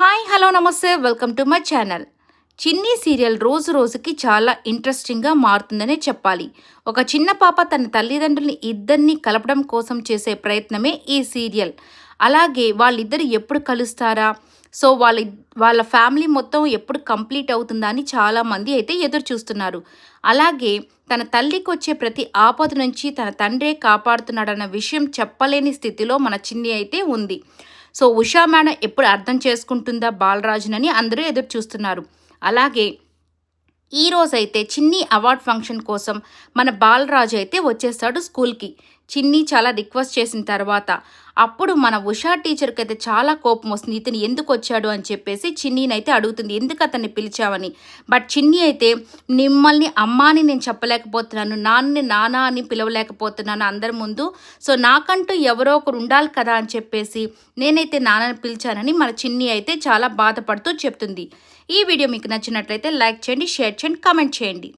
Hi hello నమస్తే welcome to my channel. Chinni serial రోజు రోజుకి చాలా ఇంట్రెస్టింగ్గా మారుతుందనే చెప్పాలి. ఒక చిన్న పాప తన తల్లిదండ్రుల్ని ఇద్దరిని కలపడం కోసం చేసే ప్రయత్నమే ఈ సీరియల్. అలాగే వాళ్ళిద్దరు ఎప్పుడు కలుస్తారా? సో వాళ్ళ వాళ్ళ ఫ్యామిలీ మొత్తం ఎప్పుడు కంప్లీట్ అవుతుందా అని చాలామంది అయితే ఎదురు చూస్తున్నారు అలాగే తన తల్లికి వచ్చే ప్రతి ఆపద నుంచి తన తండ్రే కాపాడుతున్నాడన్న విషయం చెప్పలేని స్థితిలో మన చిన్ని అయితే ఉంది. సో ఉషా మేడం ఎప్పుడు అర్థం చేసుకుంటుందా బాలరాజునని అందరూ ఎదురు చూస్తున్నారు. అలాగే ఈ రోజైతే చిన్ని అవార్డ్ ఫంక్షన్ కోసం మన బాలరాజు అయితే వచ్చేస్తాడు స్కూల్కి. చిన్ని చాలా రిక్వెస్ట్ చేసిన తర్వాత అప్పుడు మన ఉషా టీచర్కి అయితే చాలా కోపం వస్తుంది. ఇతను ఎందుకు వచ్చాడు అని చెప్పేసి చిన్నీనైతే అడుగుతుంది. ఎందుకు అతన్ని పిలిచావని? బట్ చిన్ని అయితే మిమ్మల్ని అమ్మాని నేను చెప్పలేకపోతున్నాను. నాన్నని నాన్న అని పిలవలేకపోతున్నాను అందరి ముందు. సో నాకంటూ ఎవరో ఒకరు ఉండాలి కదా అని చెప్పేసి నేనైతే నాన్నని పిలిచానని మన చిన్ని అయితే చాలా బాధపడుతూ చెప్తుంది. ఈ వీడియో మీకు నచ్చినట్లయితే లైక్ చేయండి షేర్ చేయండి కామెంట్ చేయండి.